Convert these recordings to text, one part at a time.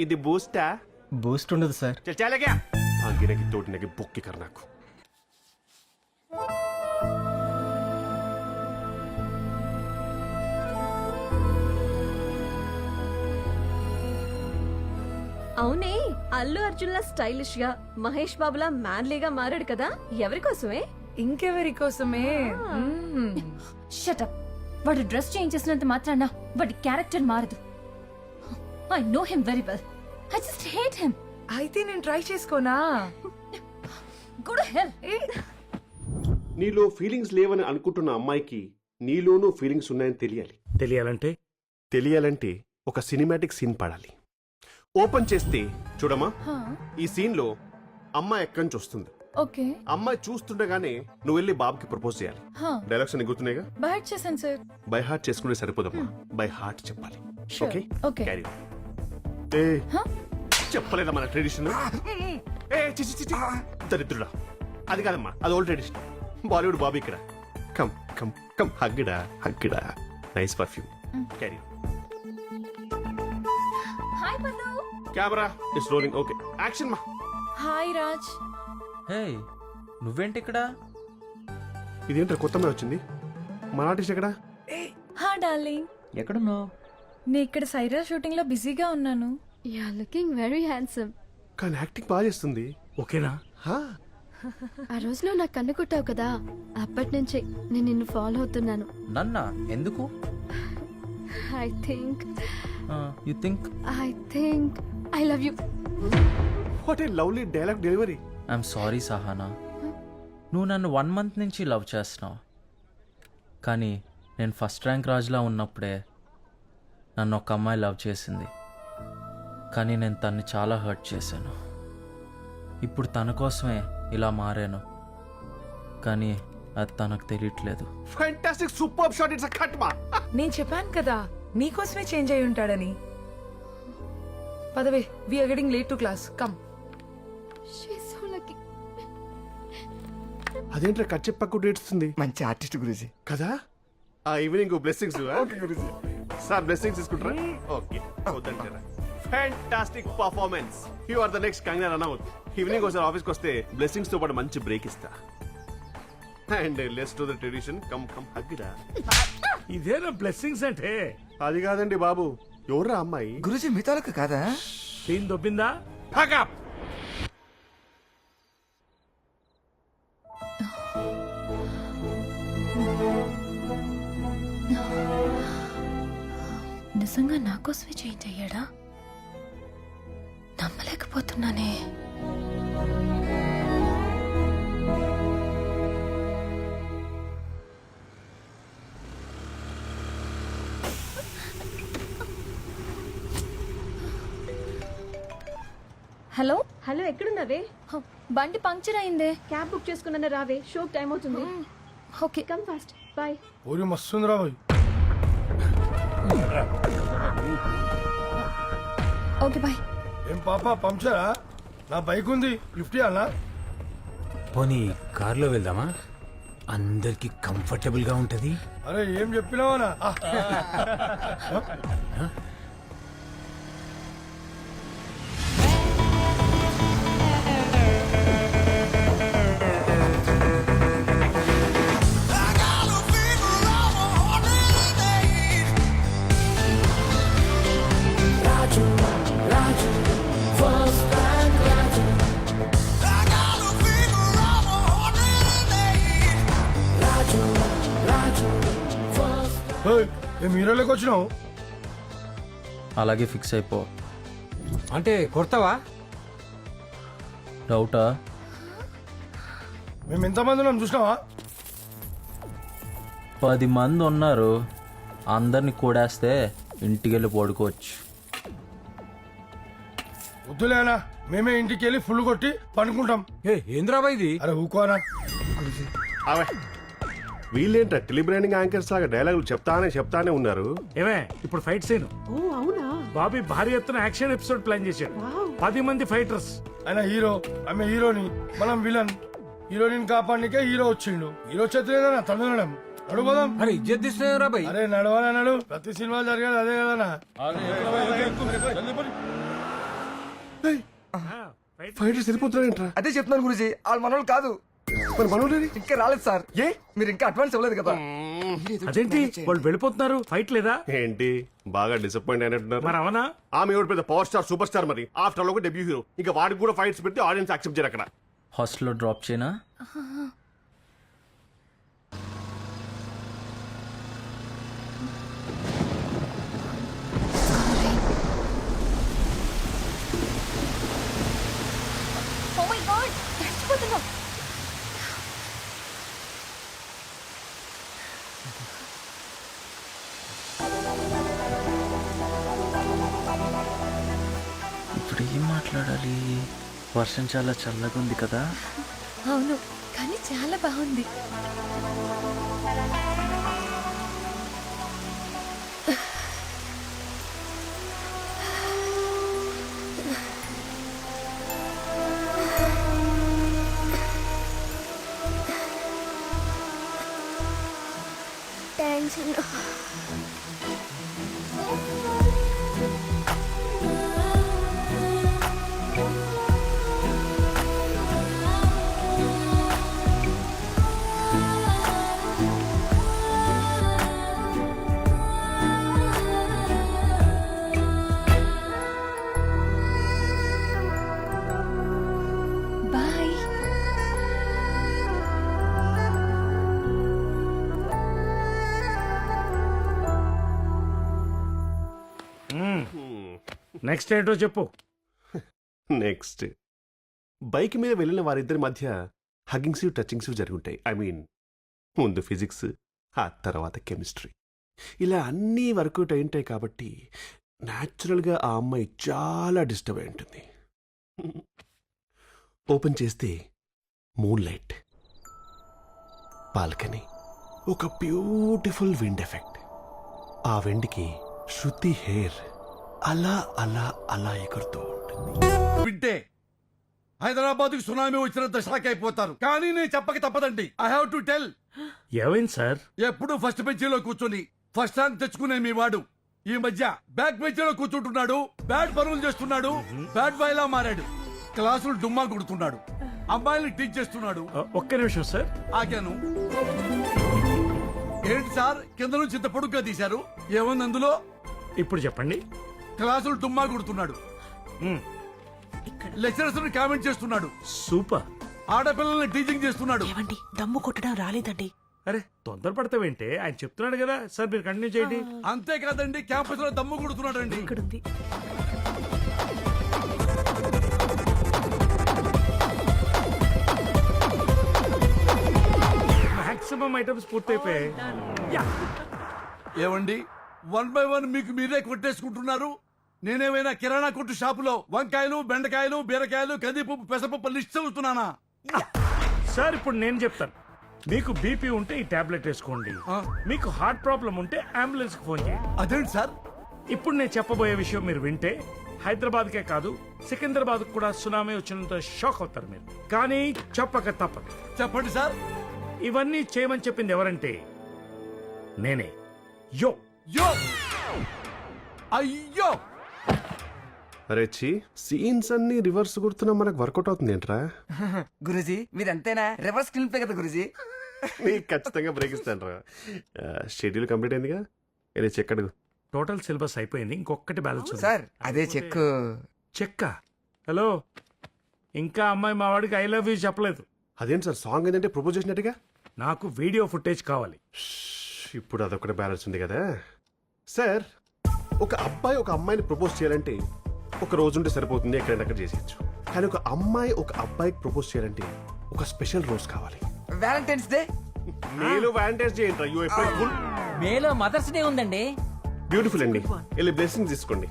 ఇది బూస్టా? బూస్ట్ ఉండదు సార్. చల్ తోటి నగి తోటినకి బొక్కి కర్ నాకు. అవునే అల్లు అర్జున్ లా స్టైలిష్గా మహేష్ బాబులా మ్యాన్లీగా మారాడు కదా? ఎవరి కోసమే? ఇంకెవరి కోసమే? షటప్ వాడు డ్రెస్ చేంజ్ చేసినంత మాత్రాన వాడి క్యారెక్టర్ మారదు. I know him very well I just hate him అయితే నేను ట్రై చేసుకోనా? గుడ్ హెల్ నీలో ఫీలింగ్స్ లేవని అనుకుంటున్న అమ్మాయికి నీలోనూ ఫీలింగ్స్ ఉన్నాయని తెలియాలి. తెలియాలంటే? తెలియాలంటే ఒక సినిమాటిక్ సీన్ పడాలి. ఓపెన్ చేస్తే చూడమ్మా ఈ సీన్లో అమ్మాయి ఎక్కడి నుంచి వస్తుంది? ఓకే. అమ్మాయి చూస్తుండగానే నువ్వు వెళ్ళి బాబుకి ప్రపోజ్ చేయాలి. డైలాగ్స్ అన్ని గుర్తున్నాయిగా? బయట చేశాను సార్ బై హార్ట్ చేసుకుంటే సరిపోదమ్మా. బై హార్ట్ చెప్పాలి. Sure. ఓకే ఏ చెప్పలేదా మన ట్రెడిషన్? ఏ చి చి, చి చి. దరిద్రుడా. అది కాదమ్మా అది ఓల్డ్ ట్రెడిషన్ బాలీవుడ్ బాబీ ఇక్కడ. కమ్ కమ్ కమ్ హగ్గిడా హగ్గిడా nice perfume carry hi camera is rolling okay action మా హాయ్ రాజ్ హే నువ్వేంటి ఇక్కడ? ఇదేంటో కొత్త మీద వచ్చింది? మన ఆర్టిస్ట్ ఎక్కడ? హా డార్లింగ్ ఎక్కడున్నావు? నేను ఇక్కడ సైరా షూటింగ్లో బిజీగా ఉన్నాను. Yeah looking very handsome. కానీ యాక్టింగ్ బాగా చేస్తుంది. ఓకేనా? హా? ఆ రోజులో నాకు కన్ను కొట్టావు కదా అప్పటి నుంచి నేను నిన్ను ఫాలో అవుతున్నాను. నన్నా? ఎందుకు? I think you think I think I love you what a lovely dialogue delivery I'm sorry Sahana నువ్వు నన్ను వన్ మంత్ నుంచి లవ్ చేస్తున్నావు. కానీ నేను ఫస్ట్ ర్యాంక్ రాజులా ఉన్నప్పుడే నన్ను ఒక అమ్మాయి లవ్ చేసింది. కానీ నేను తన్ని చాలా హర్ట్ చేశాను. ఇప్పుడు తన కోసమే ఇలా మారాను. కానీ అది తనకు తెలియట్లేదు. Fantastic super shot it's a cut మా నేను చెప్పాను కదా నీకోసమే చేంజ్ అయి ఉంటాడని. పదవే we are getting late to class come she's so lucky అదేంట్రా కట్ చెప్పకు ఏడుస్తుంది మంచి ఆర్టిస్ట్ గురించి కదా? ఆ ఈవినింగ్ బ్లెస్సింగ్స్ సార్ బ్లెస్సింగ్స్ తీసుకుంటారా? Okay. Fantastic performance you are the next Kangana Ranaut evening ఒకసారి ఆఫీస్కి వస్తే బ్లెస్సింగ్స్తో పాటు మంచి బ్రేక్ ఇస్తా. And less to the tradition come come హగ్గిరా ఇదేనా బ్లెస్సింగ్స్ అంటే? అది కాదండి బాబు. ఎవర్రా అమ్మాయి? గురుజీ మిగతాలకు కాదా? సీన్ దొబ్బిందా? ప్యాకప్ నిజంగా నా కోసమే చేంజ్ అయ్యాడా నమ్మలేకపోతున్నానే. హలో? హలో ఎక్కడున్నావే? హ, బండి పంక్చర్ అయిందే. క్యాబ్ బుక్ చేసుకున్నా రావే? షోక్ టైం అవుతుంది. ఓకే. కమ్ ఫాస్ట్ బాయ్ ఊరి మస్తుందిరా భయ్ ఓకే బాయ్. ఏం పాప పంచరా నా బైక్ ఉంది లిఫ్ట్ ఇవ్వాలా పోనీ కార్లో వెళ్దామా? అందరికి కంఫర్టబుల్గా ఉంటది. అరే ఏం చెప్పినావనా? ఏం వచ్చినావు? అలాగే ఫిక్స్ అయిపో. అంటే కొడతావా? డౌటా? మేము ఎంతమంది ఉన్నాం చూసినావా? పది మంది ఉన్నారు. అందరిని కూడేస్తే ఇంటికి వెళ్ళి పడుకోవచ్చు వద్దులేనా మేమే ఇంటికి వెళ్ళి ఫుల్ కొట్టి పండుకుంటాం. ఏ ఏంద్రాబా ఇది? అరే ఊకోనా అవే వీళ్ళేంట్రా టెలిబ్రాండింగ్ యాంకర్స్ లాగా డైలాగులు చెప్తానే చెప్తానే ఉన్నారు? ఏమే ఇప్పుడు ఫైట్ సీన్. ఓ అవునా? బాబీ భారీ ఎత్తున యాక్షన్ ఎపిసోడ్ ప్లాన్ చేశాడు. పది మంది ఫైటర్స్. ఆయన హీరో ఆమె హీరోని మనం విలన్. హీరోయిన్ కాపాడనికే హీరో వచ్చిండు. హీరో చేతులేదన్నా తమిళనాడు నడుపోదాం అరే ఇజ్జత్ తీస్తున్నారా బై అరే నడవనా నడు. ప్రతి సినిమా జరిగేది అదే కదనా అదే చెప్తున్నాను గురుజీ వాళ్ళు మనోళ్ళు కాదు. మరి మనోడేది ఇంకా రాలేదు సార్. ఏ? మీరు ఇంకా అడ్వాన్స్ ఇవ్వలేదు కదా. అదేంటి? వాళ్ళు వెళ్ళిపోతున్నారు. ఫైట్ లేదా? ఏంటి? బాగా డిసప్పాయింట్ అయినట్టున్నారు. మరి అవనా? ఆమె ఎవరు పెద్ద పవర్ స్టార్ సూపర్ స్టార్ మరి? ఆఫ్టర్ ఆల్ ఒక డెబ్యూ హీరో ఇంకా వాడికి కూడా ఫైట్స్ పెడితే ఆడియన్స్ యాక్సెప్ట్ చేయరు అక్కడ. హాస్టల్లో డ్రాప్ చేయనా? ఓ మై గాడ్ వర్షం చాలా చల్లగా ఉంది కదా? అవును కానీ చాలా బాగుంది. నెక్స్ట్ ఏంటో చెప్పు. నెక్స్ట్. బైక్ మీద వెళ్ళిన వారిద్దరి మధ్య హగ్గింగ్స్ టచింగ్స్ జరుగుంటాయి. ఐ మీన్ ముందు ఫిజిక్స్ ఆ తర్వాత కెమిస్ట్రీ. ఇలా అన్నీ వర్కౌట్ అయి ఉంటాయి కాబట్టి న్యాచురల్గా ఆ అమ్మాయి చాలా డిస్టర్బ్ అయి ఉంటుంది. ఓపెన్ చేస్తే మూన్ లైట్ బాల్కనీ ఒక బ్యూటిఫుల్ విండ్ ఎఫెక్ట్. ఆ విండ్కి శృతి హెయిర్. అలా అలా అలా ఎగురుతూ ఉంటుంది. వింటే హైదరాబాద్కి సునామీ వచ్చినంత షాక్ అయిపోతారు. కానీ నేను చెప్పక తప్పదండి. ఐ హావ్ టు టెల్ ఏమైంది సార్? ఎప్పుడు ఫస్ట్ బెంచీలో కూర్చొని ఫస్ట్ ర్యాంక్ తెచ్చుకునే మీ వాడు. ఈ మధ్య బ్యాక్ బెంచీలో కూర్చుంటున్నాడు బ్యాడ్ పనులు చేస్తున్నాడు బ్యాడ్ బాయ్ లా మారాడు. క్లాసులు డుమ్మా కొడుతున్నాడు. అమ్మాయిల్ని టీచ్ చేస్తున్నాడు. ఒక్క నిమిషం సార్. ఆగాను. ఏంటి సార్? కింద నుంచి ఇంత పొడుగ్గా తీశారు? ఏముంది అందులో? ఇప్పుడు చెప్పండి. క్లాసులు డుమ్మా కొడుతున్నాడు. లెక్చరర్స్ కామెంట్ చేస్తున్నాడు. సూపర్. ఆడపిల్లల్ని టీచింగ్ చేస్తున్నాడు. దమ్ము కొట్టడం రాలేదండి. అరే తొందరపడతావేంటే? ఆయన చెప్తున్నాడు కదా. సార్ మీరు కంటిన్యూ చేయండి. అంతేకాదండి క్యాంపస్లో దమ్ము కొడుతున్నాడండి. ఇక్కడుంది. మాక్సిమం ఐటమ్స్ పూర్తయిపోయాయి. యా. ఏమండి వన్ బై వన్ మీకు మీరే కొట్టేసుకుంటున్నారు. నేనేమైనా కిరాణా కొట్టు షాపులో వంకాయలు బెండకాయలు బీరకాయలు కందిపప్పు పెసరపప్పు లిస్ట్ చదువుతున్నానా? సార్ ఇప్పుడు నేను చెప్తాను. మీకు బీపీ ఉంటే ఈ టాబ్లెట్ వేసుకోండి. మీకు హార్ట్ ప్రాబ్లం ఉంటే అంబులెన్స్ ఫోన్ చేయండి అదేంటి సార్? ఇప్పుడు నేను చెప్పబోయే విషయం మీరు వింటే హైదరాబాద్కే కాదు సికింద్రాబాద్ కూడా సునామీ వచ్చినంత షాక్ అవుతారు మీరు. కానీ చెప్పక తప్పదు. చెప్పండి సార్. ఇవన్నీ చేయమని చెప్పింది ఎవరంటే నేనే. యో. యో. అయ్యో. అరే చి సీన్స్ అన్ని రివర్స్ కొడుతున్నా మనకు వర్కౌట్ అవుతుంది ఏంట్రా? గురుజీ మీరు అంతేనా రివర్స్ స్క్రీన్ ప్లే కదా గురుజీ. నీకు ఖచ్చితంగా బ్రేక్ ఇస్తాను రా షెడ్యూల్ కంప్లీట్ అయిందిగా? వెళ్ళి చెక్ అడుగు. టోటల్ సిలబస్ అయిపోయింది. ఇంకొకటి బ్యాలెన్స్ ఉంది. సార్ అదే చెక్ చెక్క హలో ఇంకా అమ్మాయి మా వాడికి ఐ లవ్ యూ చెప్పలేదు. అదేంటి సార్ సాంగ్ ఏంటంటే ప్రపోజ్ చేసినట్టుగా? నాకు వీడియో ఫుటేజ్ కావాలి. ష్, ఇప్పుడు అదొకటి బ్యాలెన్స్ ఉంది కదా. సార్ ఒక అబ్బాయి ఒక అమ్మాయిని ప్రపోజ్ చేయాలంటే ఒక రోజు ఉంటే సరిపోతుంది ఎక్కడైనా అక్కడ చేసేయచ్చు. కానీ ఒక అమ్మాయి ఒక అబ్బాయికి ప్రపోజ్ చేయాలంటే ఒక స్పెషల్ రోజు కావాలి. వ్యాలంటైన్స్ డే నేను వ్యాలంటైన్స్ డే ఏంట్రా? You fool. మేలో మదర్స్ డే ఉందండి. బ్యూటిఫుల్ అండి. వెళ్ళి బ్లెస్సింగ్ తీసుకోండి.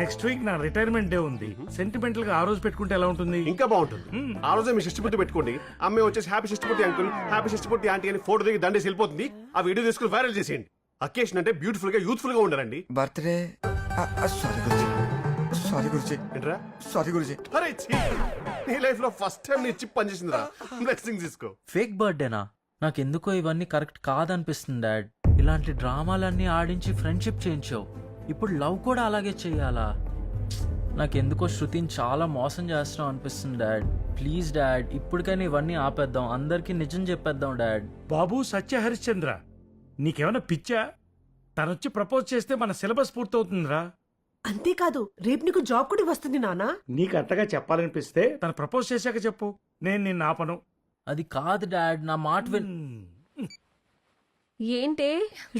నెక్స్ట్ వీక్ నా రిటైర్మెంట్ డే ఉంది. సెంటిమెంటల్గా ఆ రోజు పెట్టుకుంటే ఎలా ఉంటుంది? ఇంకా బాగుంటుంది. ఆ రోజే మీ షష్టిపూర్తి పెట్టుకోండి. అమ్మాయి వచ్చేసి హ్యాపీ షష్టిపూర్తి అంకుల్ హ్యాపీ షష్టిపూర్తి ఆంటీ అని ఫోటో దిగి దండేసి వెళ్ళిపోతుంది. ఆ వీడియో తీసుకుని వైరల్ చేసేయండి. అకేషన్ అంటే బ్యూటిఫుల్గా యూత్ఫుల్గా ఉండాలండి. Birthday sorry Guruji. Sorry Guruji. ఏంట్రా? సారీ గురుజీ. అరే ఛీ! నీ లైఫ్లో ఫస్ట్ టైం నీ చిప్ పనిచేసిందిరా బ్లెస్సింగ్ తీసుకో. ఫేక్ బర్త్డేనా నాకెందుకో ఇవన్నీ కరెక్ట్ కాదనిపిస్తుంది డాడ్. ఇలాంటి డ్రామాలన్నీ ఆడించి ఫ్రెండ్షిప్ చేయించావు. ఇప్పుడు లవ్ కూడా అలాగే చెయ్యాలా? నాకు ఎందుకో శృతిని చాలా మోసం చేస్తున్నాం అనిపిస్తుంది డాడ్. ప్లీజ్ డాడ్ ఇప్పటికైనా ఇవన్నీ ఆపేద్దాం. అందరికీ నిజం చెప్పేద్దాం డాడ్. బాబు సత్య హరిశ్చంద్ర నీకేమైనా పిచ్చా? తనొచ్చి ప్రపోజ్ చేస్తే మన సిలబస్ పూర్తవుతుందిరా. అంతేకాదు రేపు నీకు జాబ్ కూడా వస్తుంది నానా. నీకు అంతగా చెప్పాలనిపిస్తే? తను ప్రపోజ్ చేశాక చెప్పు. నేను నిన్ను ఆపను. అది కాదు డాడ్ నా మాట విన్ ఏంటే?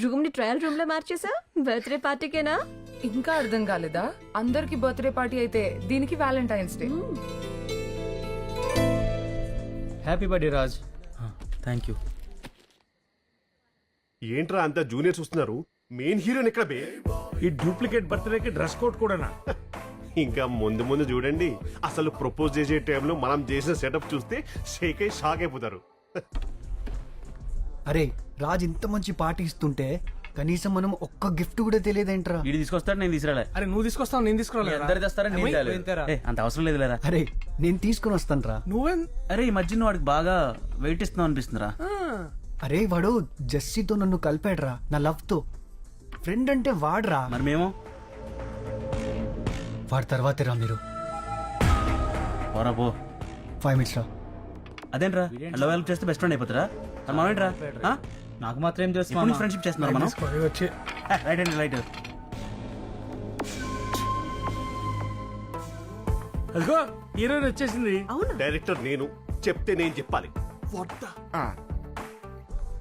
రూమ్ని ట్రయల్ రూమ్లో మార్చేసా? బర్త్డే పార్టీకేనా? ఇంకా అర్థం కాలేదా? అందరికి బర్త్డే పార్టీ అయితే దీనికి valentine's day. Happy birthday Raj. Thank you. ఏంట్రా అంత జూనియర్స్ వస్తున్నారు? మెయిన్ హీరోయిన్ ఎక్కడ బే? ఈ డూప్లికేట్ బర్త్డేకి డ్రెస్ కోడ్ కూడానా? ఇంకా ముందు ముందు చూడండి. అసలు ప్రపోజ్ చేసే టైంలో మనం చేసిన సెటప్ చూస్తే షేక్ అయి షాక్ అయిపోతారు. అరే రాజ్ ఇంత మంచి పార్టీ ఇస్తుంటే కనీసం మనం ఒక్క గిఫ్ట్ కూడా తెలియదేంట్రా? వీడు తీసుకొస్తాడు నేను తీసుకురాలే. అరే నువ్వు తీసుకొస్తావు నేను అందరు తెస్తారని నేను తేలేదు. ఏ, అంత అవసరం లేదు లేరా అరే నేను తీసుకుని వస్తాను నువ్వేం? అరే ఈ మధ్య నువ్వు వాడికి బాగా వెయిట్ ఇస్తున్నావు అనిపిస్తుందిరా. అరే వాడు జస్సీతో నన్ను కలిపాడురా నా లవ్తో ఫ్రెండ్ అంటే వాడ్రా. మరి మేము వాడి తర్వాతే రా మీరు. పోరా పో. ఫైవ్ మినిట్స్ రా. అదేంట్రా? లవ్ హెల్ప్ చేస్తే బెస్ట్ ఫ్రెండ్ అయిపోతారా? మరి మామేంట్రా ఆ? నాకు మాత్రం ఏం నుంచి ఫ్రెండ్షిప్ చేస్తున్నారు మనం? వచ్చి. రైట్ అండి రైట్ అదిగో హీరోయిన్ వచ్చేసింది. డైరెక్టర్ నేను చెప్తే నేను చెప్పాలి.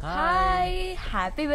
Hi happy